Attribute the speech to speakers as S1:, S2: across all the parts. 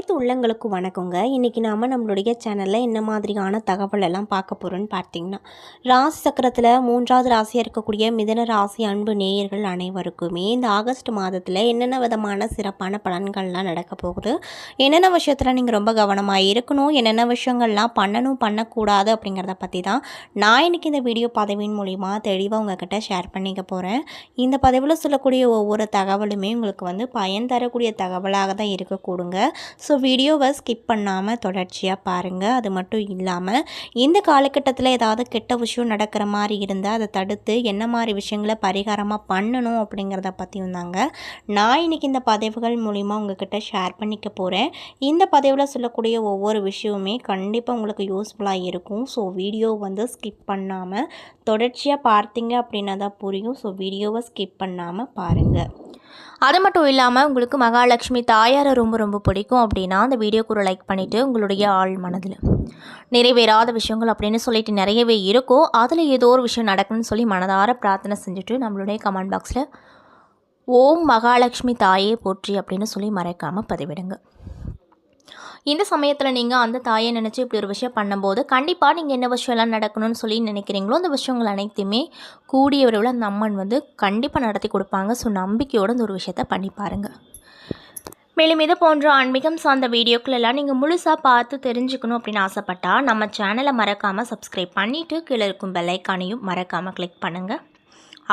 S1: அனைத்து உள்ளங்களுக்கு வணக்கங்க. இன்றைக்கி நாம் நம்மளுடைய சேனலில் என்ன மாதிரியான தகவல் எல்லாம் பார்க்க போகிறோன்னு பார்த்தீங்கன்னா ராசி சக்கரத்தில் மூன்றாவது ராசியாக இருக்கக்கூடிய மிதன ராசி அன்பு நேயர்கள் அனைவருக்குமே இந்த ஆகஸ்ட் மாதத்தில் என்னென்ன விதமான சிறப்பான பலன்கள்லாம் நடக்க போகுது என்னென்ன விஷயத்தில் நீங்கள் ரொம்ப கவனமாக இருக்கணும் என்னென்ன விஷயங்கள்லாம் பண்ணணும் பண்ணக்கூடாது அப்படிங்கிறத பற்றி தான் நான் இன்றைக்கி இந்த வீடியோ பதவியின் மூலிமா தெளிவாக உங்ககிட்ட ஷேர் பண்ணிக்க போகிறேன் இந்த பதவியில் சொல்லக்கூடிய ஒவ்வொரு தகவலுமே உங்களுக்கு வந்து பயன் தரக்கூடிய தகவலாக தான் இருக்கக்கூடுங்க. ஸோ வீடியோவை ஸ்கிப் பண்ணாமல் தொடர்ச்சியாக பாருங்கள் அது மட்டும் இல்லாமல் இந்த காலகட்டத்தில் ஏதாவது கெட்ட விஷயம் நடக்கிற மாதிரி இருந்தால் அதை தடுத்து என்ன மாதிரி விஷயங்களை பரிகாரமாக பண்ணணும் அப்படிங்கிறத பற்றியும் தாங்க நான் இன்றைக்கி இந்த பதிவுகள் மூலிமா உங்ககிட்ட ஷேர் பண்ணிக்க போகிறேன் இந்த பதிவில் சொல்லக்கூடிய ஒவ்வொரு விஷயமுமே கண்டிப்பாக உங்களுக்கு யூஸ்ஃபுல்லாக இருக்கும். ஸோ வீடியோ வந்து ஸ்கிப் பண்ணாமல் தொடர்ச்சியாக பார்த்தீங்க அப்படின்னா தான் புரியும். ஸோ வீடியோவை ஸ்கிப் பண்ணாமல் பாருங்கள்
S2: அது மட்டும் இல்லாமல் உங்களுக்கு மகாலட்சுமி தாயாரை ரொம்ப ரொம்ப பிடிக்கும் அப்படின்னா அந்த வீடியோக்கு ஒரு லைக் பண்ணிவிட்டு உங்களுடைய ஆள் மனதில். நிறைவேறாத விஷயங்கள் அப்படின்னு சொல்லிட்டு நிறையவே இருக்கும். அதில் ஏதோ ஒரு விஷயம் நடக்கணும்னு சொல்லி மனதார பிரார்த்தனை செஞ்சுட்டு நம்மளுடைய கமெண்ட் பாக்ஸில் ஓம் மகாலட்சுமி தாயே போற்றி அப்படின்னு சொல்லி மறைக்காமல் பதிவிடுங்க. இந்த சமயத்தில் நீங்கள் அந்த தாயை நினச்சி இப்படி ஒரு விஷயம் பண்ணும்போது கண்டிப்பாக நீங்கள் என்ன விஷயம்லாம் நடக்கணும்னு சொல்லி நினைக்கிறீங்களோ அந்த விஷயங்கள் அனைத்தையுமே கூடிய விரைவில் அந்த அம்மன் வந்து கண்டிப்பாக நடத்தி கொடுப்பாங்க. ஸோ நம்பிக்கையோடு இந்த ஒரு விஷயத்த பண்ணி பாருங்கள் மேலும் இது போன்ற ஆன்மீகம் சார்ந்த வீடியோக்கள் எல்லாம் நீங்கள் முழுசாக பார்த்து தெரிஞ்சுக்கணும் அப்படின்னு ஆசைப்பட்டால் நம்ம சேனலை மறக்காமல் சப்ஸ்கிரைப் பண்ணிவிட்டு கீழே இருக்கும் பெல்லைக்கானையும் மறக்காமல் கிளிக் பண்ணுங்கள்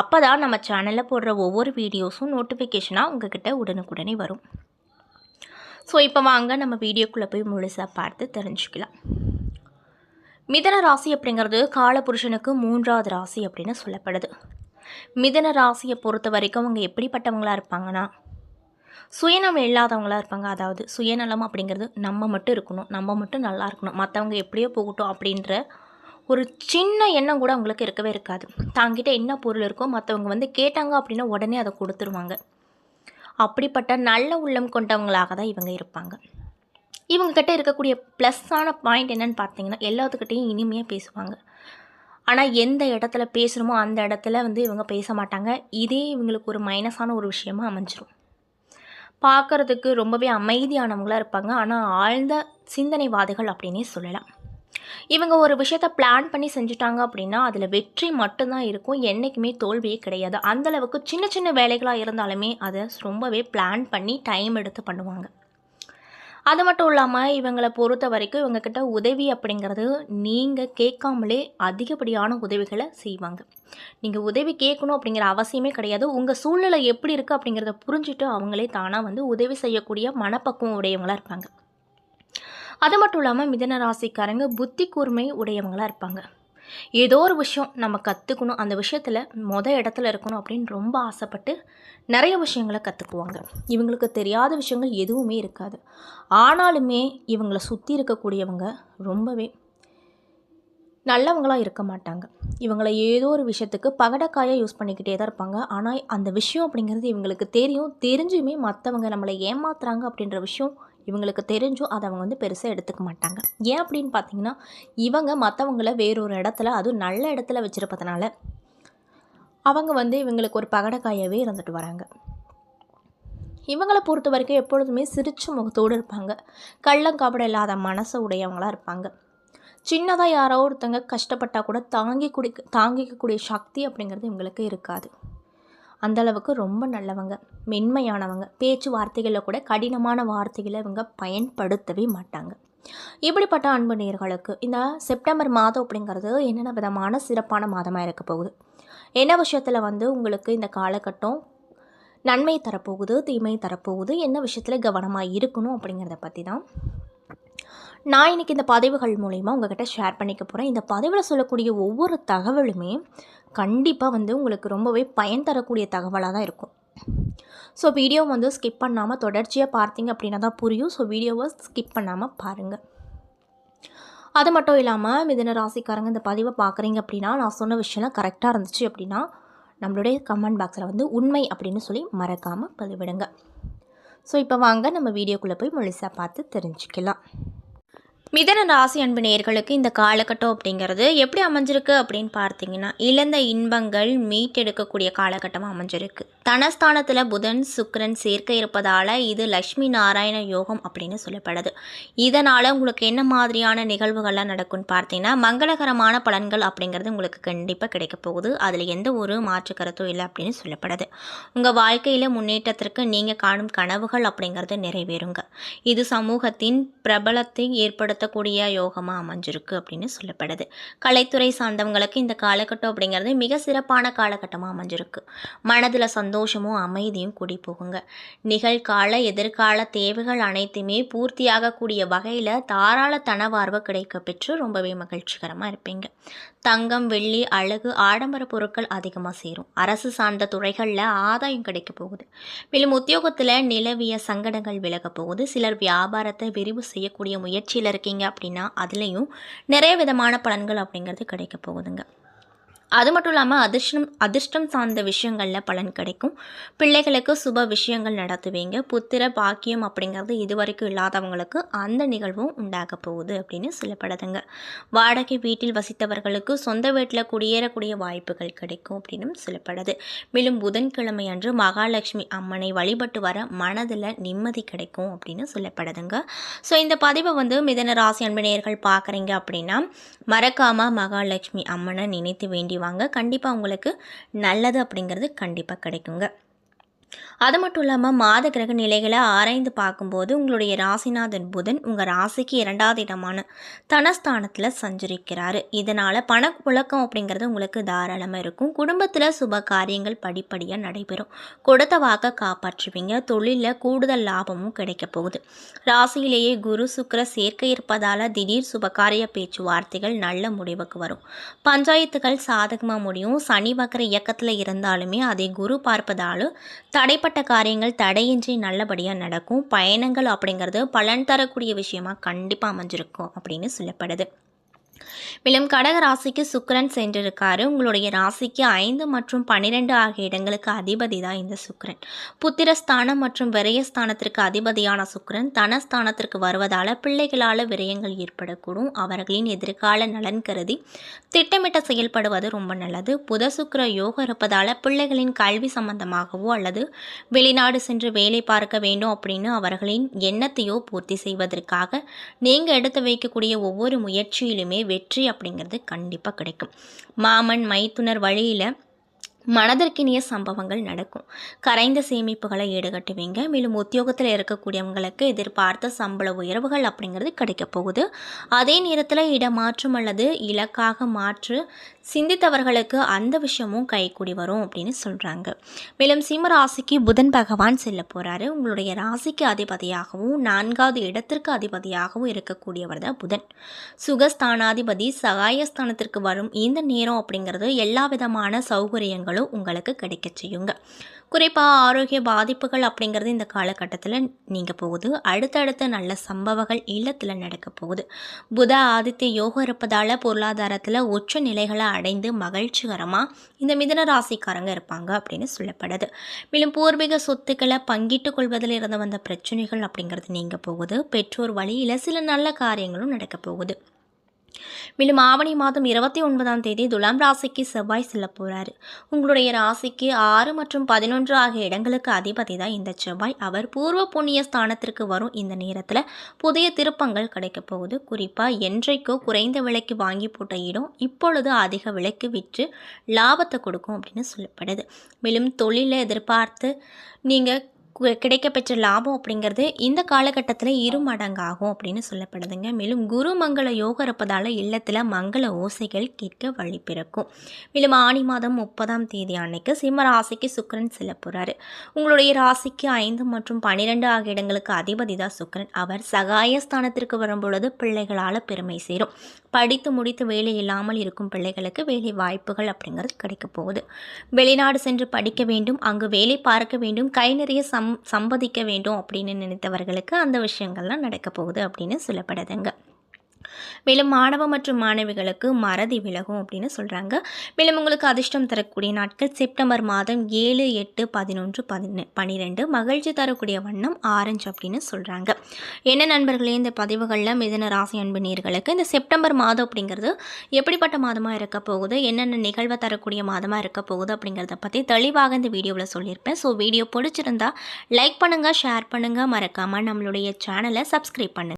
S2: அப்போ தான் நம்ம சேனலில் போடுற ஒவ்வொரு வீடியோஸும் நோட்டிஃபிகேஷனாக உங்ககிட்ட உடனுக்குடனே வரும். ஸோ இப்போ வாங்க நம்ம வீடியோக்குள்ளே போய் முழுசாக பார்த்து தெரிஞ்சுக்கலாம். மிதன ராசி அப்படிங்கிறது காலபுருஷனுக்கு மூன்றாவது ராசி அப்படின்னு சொல்லப்படுது. மிதன ராசியை பொறுத்த வரைக்கும் அவங்க எப்படிப்பட்டவங்களா இருப்பாங்கன்னா சுயநலம் இல்லாதவங்களா இருப்பாங்க. அதாவது சுயநலம் அப்படிங்கிறது நம்ம மட்டும் இருக்கணும் நம்ம மட்டும் நல்லா இருக்கணும் மற்றவங்க எப்படியோ போகட்டும் அப்படின்ற ஒரு சின்ன எண்ணம் கூட அவங்களுக்கு இருக்கவே இருக்காது. தாங்கிட்ட என்ன பொருள் இருக்கோ மற்றவங்க வந்து கேட்டாங்க அப்படின்னா உடனே அதை கொடுத்துருவாங்க. அப்படிப்பட்ட நல்ல உள்ளம் கொண்டவங்களாக தான் இவங்க இருப்பாங்க. இவங்கக்கிட்ட இருக்கக்கூடிய ப்ளஸ்ஸான பாயிண்ட் என்னன்னு பார்த்தீங்கன்னா எல்லாத்துக்கிட்டேயும் இனிமையாக பேசுவாங்க. ஆனால் எந்த இடத்துல பேசுகிறோமோ அந்த இடத்துல வந்து இவங்க பேச மாட்டாங்க. இதே இவங்களுக்கு ஒரு மைனஸான ஒரு விஷயமா அமைஞ்சிரும். பார்க்குறதுக்கு ரொம்பவே அமைதியானவங்களாக இருப்பாங்க. ஆனால் ஆழ்ந்த சிந்தனைவாதிகள் அப்படின்னே சொல்லலாம். இவங்க ஒரு விஷயத்த பிளான் பண்ணி செஞ்சுட்டாங்க அப்படின்னா அதில் வெற்றி மட்டும்தான் இருக்கும். என்றைக்குமே தோல்வியே கிடையாது. அந்தளவுக்கு சின்ன சின்ன வேலைகளாக இருந்தாலுமே அதை ரொம்பவே பிளான் பண்ணி டைம் எடுத்து பண்ணுவாங்க. அது மட்டும் இல்லாமல் இவங்களை பொறுத்த வரைக்கும் இவங்கக்கிட்ட உதவி அப்படிங்கிறது நீங்கள் கேட்காமலே அதிகப்படியான உதவிகளை செய்வாங்க. நீங்கள் உதவி கேட்கணும் அப்படிங்கிற அவசியமே கிடையாது. உங்கள் சூழ்நிலை எப்படி இருக்குது அப்படிங்கிறத புரிஞ்சுட்டு அவங்களே தானாக வந்து உதவி செய்யக்கூடிய மனப்பக்குவம் உடையவங்களாக இருப்பாங்க. அது மட்டும் இல்லாமல் மிதன ராசிக்காரங்க புத்தி கூர்மை உடையவங்களாக இருப்பாங்க. ஏதோ ஒரு விஷயம் நம்ம கற்றுக்கணும் அந்த விஷயத்தில் மொதல் இடத்துல இருக்கணும் அப்படின்னு ரொம்ப ஆசைப்பட்டு நிறைய விஷயங்களை கற்றுக்குவாங்க இவங்களுக்கு தெரியாத விஷயங்கள் எதுவுமே இருக்காது. ஆனாலுமே இவங்களை சுற்றி இருக்கக்கூடியவங்க ரொம்பவே நல்லவங்களாக இருக்க மாட்டாங்க. இவங்களை ஏதோ ஒரு விஷயத்துக்கு பகடக்காயாக யூஸ் பண்ணிக்கிட்டே தான் இருப்பாங்க. ஆனால் அந்த விஷயம் அப்படிங்கிறது இவங்களுக்கு தெரியும். தெரிஞ்சுமே மற்றவங்க நம்மளை ஏமாத்துறாங்க அப்படின்ற விஷயம் இவங்களுக்கு தெரிஞ்சும் அதை அவங்க வந்து பெருசாக எடுத்துக்க மாட்டாங்க. ஏன் அப்படின்னு பார்த்தீங்கன்னா இவங்க மற்றவங்கள வேறொரு இடத்துல அதுவும் நல்ல இடத்துல வச்சுருப்பதுனால அவங்க வந்து இவங்களுக்கு ஒரு பகடக்காயாகவே இருந்துட்டு வராங்க. இவங்களை பொறுத்த வரைக்கும் எப்பொழுதுமே சிரிச்ச முகத்தோடு இருப்பாங்க. கள்ளங்காப்படம் இல்லாத மனசை உடையவங்களாக இருப்பாங்க. சின்னதாக யாரோ ஒருத்தங்க கஷ்டப்பட்டால் கூட தாங்கி குடி தாங்கிக்கக்கூடிய சக்தி அப்படிங்கிறது இவங்களுக்கு இருக்காது. அந்தளவுக்கு ரொம்ப நல்லவங்க. மென்மையானவங்க. பேச்சு வார்த்தைகளில் கூட கடினமான வார்த்தைகளை இவங்க பயன்படுத்தவே மாட்டாங்க. இப்படிப்பட்ட அன்பு நேர்களுக்கு இந்த செப்டம்பர் மாதம் அப்படிங்கிறது என்னென்ன விதமான சிறப்பான மாதமாக இருக்க போகுது? என்ன விஷயத்தில் வந்து உங்களுக்கு இந்த காலகட்டம் நன்மை தரப்போகுது தீமை தரப்போகுது? என்ன விஷயத்தில் கவனமாக இருக்கணும் அப்படிங்கிறத பற்றி தான் நான் இன்றைக்கி இந்த பதிவுகள் மூலிமா உங்ககிட்ட ஷேர் பண்ணிக்க போகிறேன் இந்த பதிவில் சொல்லக்கூடிய ஒவ்வொரு தகவலுமே கண்டிப்பாக வந்து உங்களுக்கு ரொம்பவே பயன் தரக்கூடிய தகவலாக தான் இருக்கும். ஸோ வீடியோ வந்து ஸ்கிப் பண்ணாமல் தொடர்ச்சியாக பார்த்தீங்க அப்படின்னா தான் புரியும். ஸோ வீடியோவை ஸ்கிப் பண்ணாமல் பாருங்கள் அது மட்டும் இல்லாமல் மிதன ராசிக்காரங்க இந்த பதிவை பார்க்குறீங்க அப்படின்னா நான் சொன்ன விஷயம்லாம் கரெக்டாக இருந்துச்சு அப்படின்னா நம்மளுடைய கமெண்ட் பாக்ஸில் வந்து உண்மை அப்படின்னு சொல்லி மறக்காமல் பதிவிடுங்க. ஸோ இப்போ வாங்க நம்ம வீடியோக்குள்ளே போய் முழுசாக பார்த்து தெரிஞ்சுக்கலாம். மிதன ராசி அன்பு நேர்களுக்கு இந்த காலகட்டம் அப்படிங்கிறது எப்படி அமைஞ்சிருக்கு அப்படின்னு பார்த்தீங்கன்னா இழந்த இன்பங்கள் மீட்டெடுக்கக்கூடிய காலகட்டமாக அமைஞ்சிருக்கு. தனஸ்தானத்தில் புதன் சுக்கரன் சேர்க்க இருப்பதால் இது லக்ஷ்மி நாராயண யோகம் அப்படின்னு சொல்லப்படுது. இதனால் உங்களுக்கு என்ன மாதிரியான நிகழ்வுகள்லாம் நடக்கும்னு பார்த்தீங்கன்னா மங்களகரமான பலன்கள் அப்படிங்கிறது உங்களுக்கு கண்டிப்பாக கிடைக்க போகுது. அதில் எந்த ஒரு மாற்று கருத்தும் இல்லை அப்படின்னு சொல்லப்படுது. உங்கள் வாழ்க்கையில் முன்னேற்றத்திற்கு நீங்கள் காணும் கனவுகள் அப்படிங்கிறது நிறைவேறுங்க. இது சமூகத்தின் பிரபலத்தை ஏற்படுத்தக்கூடிய யோகமாக அமைஞ்சிருக்கு அப்படின்னு சொல்லப்படுது. கலைத்துறை சார்ந்தவங்களுக்கு இந்த காலகட்டம் அப்படிங்கிறது மிக சிறப்பான காலகட்டமாக அமைஞ்சிருக்கு. மனதில் சந்தோஷமும் அமைதியும் கூடி போகுங்க நிகழ்கால எதிர்கால தேவைகள் அனைத்துமே பூர்த்தியாகக்கூடிய வகையில் தாராள தனவார்வை கிடைக்க பெற்று ரொம்பவே மகிழ்ச்சிகரமாக இருப்பீங்க. தங்கம் வெள்ளி அழகு ஆடம்பர பொருட்கள் அதிகமாக சேரும். அரசு சார்ந்த துறைகளில் ஆதாயம் கிடைக்க போகுது. மேலும் உத்தியோகத்தில் நிலவிய சங்கடங்கள் விலக போகுது. சிலர் வியாபாரத்தை விரிவு செய்யக்கூடிய முயற்சியில் இருக்கீங்க அப்படின்னா அதுலேயும் நிறைய விதமான பலன்கள் அப்படிங்கிறது கிடைக்க போகுதுங்க. அது மட்டும் இல்லாமல் அதிர்ஷ்டம் அதிர்ஷ்டம் சார்ந்த விஷயங்களில் பலன் கிடைக்கும். பிள்ளைகளுக்கு சுப விஷயங்கள் நடத்துவீங்க. புத்திர பாக்கியம் அப்படிங்கிறது இதுவரைக்கும் இல்லாதவங்களுக்கு அந்த நிகழ்வும் உண்டாக போகுது அப்படின்னு சொல்லப்படுதுங்க. வாடகை வீட்டில் வசித்தவர்களுக்கு சொந்த வீட்டில் குடியேறக்கூடிய வாய்ப்புகள் கிடைக்கும் அப்படின்னு சொல்லப்படுது. மேலும் புதன்கிழமை அன்று மகாலட்சுமி அம்மனை வழிபட்டு வர மனதில் நிம்மதி கிடைக்கும் அப்படின்னு சொல்லப்படுதுங்க. ஸோ இந்த பதிவை வந்து மிதன ராசி அன்பினியர்கள் பார்க்குறீங்க அப்படின்னா மறக்காமல் மகாலட்சுமி அம்மனை நினைத்து வேண்டி வாங்க கண்டிப்பாக உங்களுக்கு நல்லது அப்படிங்கிறது கண்டிப்பாக கிடைக்குங்க. அது மட்டும் இல்லாமல் மாத கிரக நிலைகளை ஆராய்ந்து பார்க்கும்போது உங்களுடைய ராசிநாதன் புதன் உங்கள் ராசிக்கு இரண்டாவது இடமான தனஸ்தானத்தில் சஞ்சரிக்கிறார். இதனால் பணப்புழக்கம் அப்படிங்கிறது உங்களுக்கு தாராளமாக இருக்கும். குடும்பத்தில் சுப காரியங்கள் படிப்படியாக நடைபெறும். கொடுத்த வாக்க காப்பாற்றுவீங்க. தொழிலில் கூடுதல் லாபமும் கிடைக்க போகுது. ராசியிலேயே குரு சுக்கிர சேர்க்கை இருப்பதால் திடீர் சுபகாரிய பேச்சுவார்த்தைகள் நல்ல முடிவுக்கு வரும். பஞ்சாயத்துகள் சாதகமாக முடியும். சனி வக்கர இயக்கத்தில் இருந்தாலுமே அதை குரு பார்ப்பதாலும் தடைப்பட்ட காரியங்கள் தடையின்றி நல்லபடியாக நடக்கும். பயணங்கள் அப்படிங்கிறது பலன் தரக்கூடிய விஷயமா கண்டிப்பாக அமைஞ்சிருக்கும் அப்படின்னு சொல்லப்படுது. மேலும் கடக ராசிக்கு சுக்கரன் சென்றிருக்காரு. உங்களுடைய ராசிக்கு ஐந்து மற்றும் பன்னிரெண்டு ஆகிய இடங்களுக்கு அதிபதி தான் இந்த சுக்கரன். புத்திரஸ்தானம் மற்றும் விரயஸ்தானத்திற்கு அதிபதியான சுக்கரன் தனஸ்தானத்திற்கு வருவதால் பிள்ளைகளால் விரயங்கள் ஏற்படக்கூடும். அவர்களின் எதிர்கால நலன் கருதி திட்டமிட்ட செயல்படுவது ரொம்ப நல்லது. புத சுக்கர யோகம் இருப்பதால் பிள்ளைகளின் கல்வி சம்பந்தமாகவோ அல்லது வெளிநாடு சென்று வேலை பார்க்க வேண்டும் அப்படின்னு அவர்களின் எண்ணத்தையோ பூர்த்தி செய்வதற்காக நீங்கள் எடுத்து வைக்கக்கூடிய ஒவ்வொரு முயற்சியிலுமே வெற்றி அப்படிங்கிறது கண்டிப்பாக கிடைக்கும். மாமன் மைத்துனர் வழியில் மனதிற்கினிய சம்பவங்கள் நடக்கும். கரைந்த சேமிப்புகளை ஈடுகட்டுவீங்க மேலும் உத்தியோகத்தில் இருக்கக்கூடியவங்களுக்கு எதிர்பார்த்த சம்பள உயர்வுகள் அப்படிங்கிறது கிடைக்க போகுது. அதே நேரத்தில் இடமாற்றம் அல்லது இலக்காக மாற்று சிந்தித்தவர்களுக்கு அந்த விஷயமும் கைகூடி வரும் அப்படின்னு சொல்கிறாங்க மேலும் சிம்ம ராசிக்கு புதன் பகவான் செல்ல போகிறாரு உங்களுடைய ராசிக்கு அதிபதியாகவும் நான்காவது இடத்திற்கு அதிபதியாகவும் இருக்கக்கூடியவர் தான் புதன். சுகஸ்தானாதிபதி சகாயஸ்தானத்திற்கு வரும் இந்த நேரம் அப்படிங்கிறது எல்லா விதமான சௌகரியங்களும் உங்களுக்கு கிடைக்க செய்யுங்க. குறிப்பாக ஆரோக்கிய பாதிப்புகள் அப்படிங்கிறது இந்த காலகட்டத்தில் நீங்க போகுது. அடுத்தடுத்த நல்ல சம்பவங்கள் இல்லத்தில் நடக்க போகுது. புத ஆதித்ய யோகம் இருப்பதால் பொருளாதாரத்தில் உச்ச நிலைகளை அடைந்து மகிழ்ச்சிகரமாக இந்த மிதன ராசிக்காரங்க இருப்பாங்க அப்படின்னு சொல்லப்படுது. மேலும் பூர்வீக சொத்துக்களை பங்கிட்டு கொள்வதில் இருந்து வந்த பிரச்சனைகள் அப்படிங்கிறது நீங்கள் போகுது. பெற்றோர் வழியில் சில நல்ல காரியங்களும் நடக்க போகுது. மேலும் ஆவணி மாதம் இருபத்தி ஒன்பதாம் தேதி துலாம் ராசிக்கு செவ்வாய் செல்ல போகிறாரு உங்களுடைய ராசிக்கு ஆறு மற்றும் பதினொன்று ஆகிய இடங்களுக்கு அதிபதி தான் இந்த செவ்வாய். அவர் பூர்வ புண்ணிய ஸ்தானத்திற்கு வரும் இந்த நேரத்தில் புதிய திருப்பங்கள் கிடைக்க போகுது. குறிப்பாக என்றைக்கோ குறைந்த விலைக்கு வாங்கி போட்ட இடம் இப்பொழுது அதிக விலைக்கு விற்று லாபத்தை கொடுக்கும் அப்படின்னு சொல்லப்படுது. மேலும் தொழிலை எதிர்பார்த்து நீங்கள் கிடைக்கப்பெற்ற லாபம் அப்படிங்கிறது இந்த காலகட்டத்தில் இரு மடங்காகும் அப்படின்னு சொல்லப்படுதுங்க. மேலும் குரு மங்கள யோகம் இருப்பதால் இல்லத்தில் மங்கள ஓசைகள் கேட்க வழி பிறக்கும். மேலும் ஆணி மாதம் முப்பதாம் தேதி அன்னைக்கு சிம்ம ராசிக்கு சுக்கரன் செல்ல போகிறாரு உங்களுடைய ராசிக்கு ஐந்து மற்றும் பன்னிரெண்டு ஆகிய இடங்களுக்கு அதிபதி தான் சுக்கரன். அவர் சகாயஸ்தானத்திற்கு வரும்பொழுது பிள்ளைகளால் பெருமை சேரும். படித்து முடித்து வேலை இல்லாமல் இருக்கும் பிள்ளைகளுக்கு வேலை வாய்ப்புகள் அப்படிங்கிறது கிடைக்க போகுது. வெளிநாடு சென்று படிக்க வேண்டும் அங்கு வேலை பார்க்க வேண்டும் கை நிறைய சம் சம்பதிக்க வேண்டும் அப்படின்னு நினைத்தவர்களுக்கு அந்த விஷயங்கள்லாம் நடக்க போகுது அப்படின்னு சொல்லப்படுதுங்க. மேலும் மாணவ மற்றும் மாணவிகளுக்கு மறதி விலகும் அப்படின்னு சொல்கிறாங்க மேலும் உங்களுக்கு அதிர்ஷ்டம் தரக்கூடிய நாட்கள் செப்டம்பர் மாதம் ஏழு எட்டு பதினொன்று பதினெ பன்னிரெண்டு மகிழ்ச்சி தரக்கூடிய வண்ணம் ஆரஞ்சு அப்படின்னு சொல்கிறாங்க என்ன நண்பர்களே இந்த பதிவுகளில் மிதன ராசி அன்பு நேர்களுக்கு இந்த செப்டம்பர் மாதம் அப்படிங்கிறது எப்படிப்பட்ட மாதமாக இருக்க போகுது? என்னென்ன நிகழ்வை தரக்கூடிய மாதமாக இருக்க போகுது அப்படிங்கிறத பற்றி தெளிவாக இந்த வீடியோவில் சொல்லியிருப்பேன். ஸோ வீடியோ பிடிச்சிருந்தா லைக் பண்ணுங்கள் ஷேர் பண்ணுங்கள் மறக்காமல் நம்மளுடைய சேனலை சப்ஸ்கிரைப் பண்ணுங்கள்